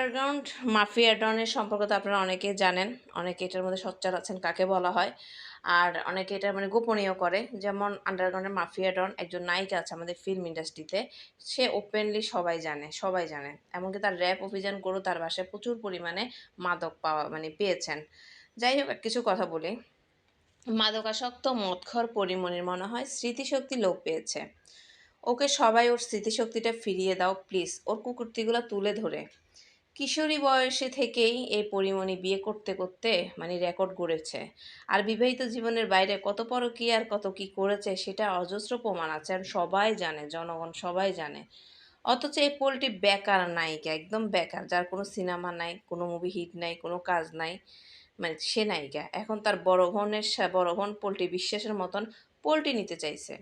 Underground mafia ডনের সম্পর্কে তো আপনারা অনেকে জানেন, অনেকে এটার মধ্যে সচ্চার আছেন কাকে বলা হয়, আর অনেকে এটা মানে গোপনীয় করে, যেমন আন্ডারগ্রাউন্ডের মাফিয়া ডন একজন নায়িকা আছে আমাদের ফিল্ম ইন্ডাস্ট্রিতে সে ওপেনলি সবাই জানে সবাই জানে, এমনকি তার র্যাপ অভিযান করেও তার বাসায় প্রচুর পরিমাণে মাদক পাওয়া মানে পেয়েছেন। যাই হোক, কিছু কথা বলি। মাদকাসক্ত মৎখর পরিমণির মনে হয় স্মৃতিশক্তি লোপ পেয়েছে। ওকে সবাই ওর স্মৃতিশক্তিটা ফিরিয়ে দাও প্লিজ ওর কুকুরটিগুলো তুলে ধরে। কিশোরী বয়সে থেকেই এই পরিমণি বিয়ে করতে করতে মানে রেকর্ড গড়েছে। আর বিবাহিত জীবনের বাইরে কত পর কি আর কত কি করেছে সেটা অজস্র প্রমাণ আছে আর সবাই জানে, জনগণ সবাই জানে। অথচ এই পোলটি বেকার নায়িকা, একদম বেকার, যার কোনো সিনেমা নাই, কোনো মুভি হিট নাই, কোনো কাজ নাই মানে সে নায়িকা। এখন তার বড় বোনের বড় বোন পোলট্রি বিশ্বাসের মতন পোলট্রি নিতে চাইছে।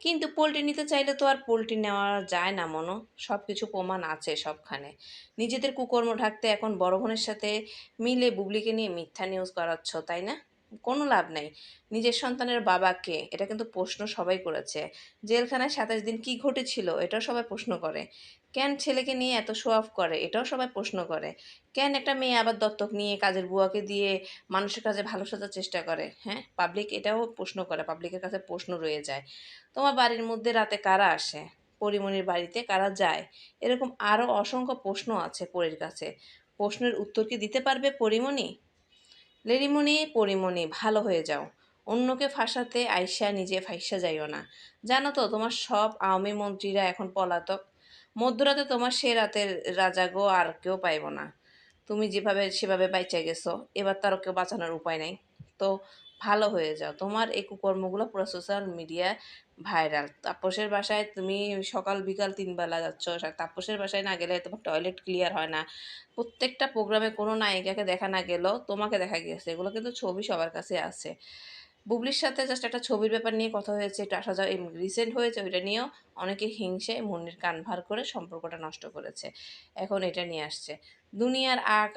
কিন্তু পোলট্রি নিতে চাইলে তো আর পোলট্রি নেওয়া যায় না, মনো। সব কিছু প্রমাণ আছে সবখানে। নিজেদের কুকর্ম ঢাকতে এখন বড় বোনের সাথে মিলে বুবলিকে নিয়ে মিথ্যা নিউজ করাচ্ছ, তাই না? কোনো লাভ নেই। নিজের সন্তানের বাবাকে, এটা কিন্তু প্রশ্ন সবাই করেছে। জেলখানায় সাতাশ দিন কি ঘটেছিল, এটাও সবাই প্রশ্ন করে। কেন ছেলেকে নিয়ে এত শো অফ করে, এটাও সবাই প্রশ্ন করে। কেন একটা মেয়ে আবার দত্তক নিয়ে কাজের বুয়াকে দিয়ে মানুষের কাছে ভালো সাজার চেষ্টা করে? হ্যাঁ পাবলিক এটাও প্রশ্ন করে পাবলিকের কাছে প্রশ্ন রয়ে যায়। তোমার বাড়ির মধ্যে রাতে কারা আসে? পরিমণির বাড়িতে কারা যায়? এরকম আরও অসংখ্য প্রশ্ন আছে পরীর কাছে। প্রশ্নের উত্তর কি দিতে পারবে পরিমণি লেরিমণি পরিমণি ভালো হয়ে যাও। অন্যকে ফাঁসাতে আইসা নিজে ফাইসা যাইও না। জানো তো, তোমার সব আওয়ামী মন্ত্রীরা এখন পলাতক। মধ্যরাতে তোমার সে রাতের রাজা গো আর কেউ পাইব না। তুমি যেভাবে, সেভাবে বাইচা গেছো, এবার তারও কেউ বাঁচানোর উপায় নাই। তো ভালো হয়ে যাও। তোমার এই কুকর্মগুলো পুরো সোশ্যাল মিডিয়ায় ভাইরাল তাপসের বাসায় তুমি সকাল, বিকাল তিন বেলা যাচ্ছ। তাপসের বাসায় না গেলে তোমার টয়লেট ক্লিয়ার হয় না। প্রত্যেকটা প্রোগ্রামে কোনো নায়িকাকে দেখা না গেলেও তোমাকে দেখা গিয়েছে। এগুলো কিন্তু ছবি সবার কাছে আছে। বুবলির সাথে জাস্ট একটা ছবির ব্যাপার নিয়ে কথা হয়েছে। একটু আসা যাওয়া রিসেন্ট হয়েছে, ওইটা নিয়েও অনেকে হিংসে মুন্নির কান ভার করে সম্পর্কটা নষ্ট করেছে। এখন এটা নিয়ে আসছে। দুনিয়ার আগ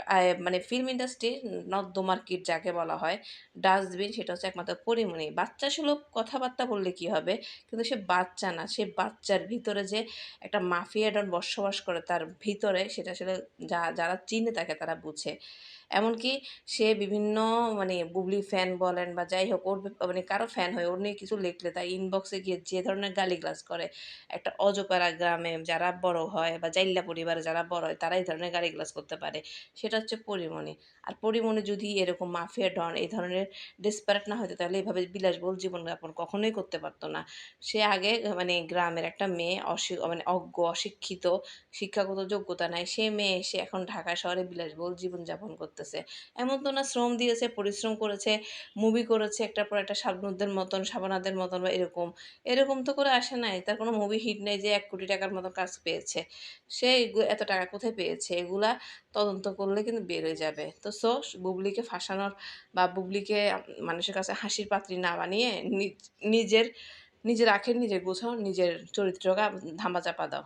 মানে ফিল্ম ইন্ডাস্ট্রির নর্দমার যাকে বলা হয় ডাস্টবিন সেটা হচ্ছে একমাত্র পরিমণি। বাচ্চা সুলভ কথাবার্তা বললে কি হবে? কিন্তু সে বাচ্চা না, সে বাচ্চার ভিতরে যে একটা মাফিয়া ডন বসবাস করে তার ভিতরে সেটা আসলে যা, যারা চিনে তাকে তারা বুঝে। এমনকি সে বিভিন্ন মানে বুবলি ফ্যান বলেন বা যাই হোক, ওর মানে কারও ফ্যান হয়, ওর নিয়ে কিছু লিখলে তাই ইনবক্সে গিয়ে যে ধরনের গালিগালাজ করে একটা অজপাড়া গ্রামে যারা বড় হয় বা জাইল্লা পরিবারে যারা বড় হয়, তারা এই ধরনের গালিগালাজ করতে পারে। সেটা হচ্ছে পরিমণি। আর পরিমণি যদি এরকম মাফিয়া ডন, এই ধরনের ডেসপারেট না হতো তাহলে এভাবে বিলাসবহুল জীবনযাপন কখনোই করতে পারতো না। সে আগে মানে গ্রামের একটা মেয়ে অশি মানে অজ্ঞ, অশিক্ষিত, শিক্ষাগত যোগ্যতা নাই, সে মেয়ে এসে এখন ঢাকা শহরে বিলাসবহুল জীবনযাপন করতেছে। এমন তো না, শ্রম দিয়েছে, পরিশ্রম করেছে মুভি করেছে, একটার পর একটা শাবনুরদের মতন, শাবানাদের মতন বা এরকম। এরকম তো করে আসে নাই, তার কোনো মুভি হিট নেই যে এক কোটি টাকার মতো কাজ পেয়েছে। সে এত টাকা কোথায় পেয়েছে? এগুলা তদন্ত করলে কিন্তু বের হয়ে যাবে। তো সো, বুবলিকে ফাঁসানোর বা বুবলিকে মানুষের কাছে হাসির পাত্রী না বানিয়ে নিজের নিজের আখের নিজের গুছাও, নিজের চরিত্রকে ধামাচাপা দাও।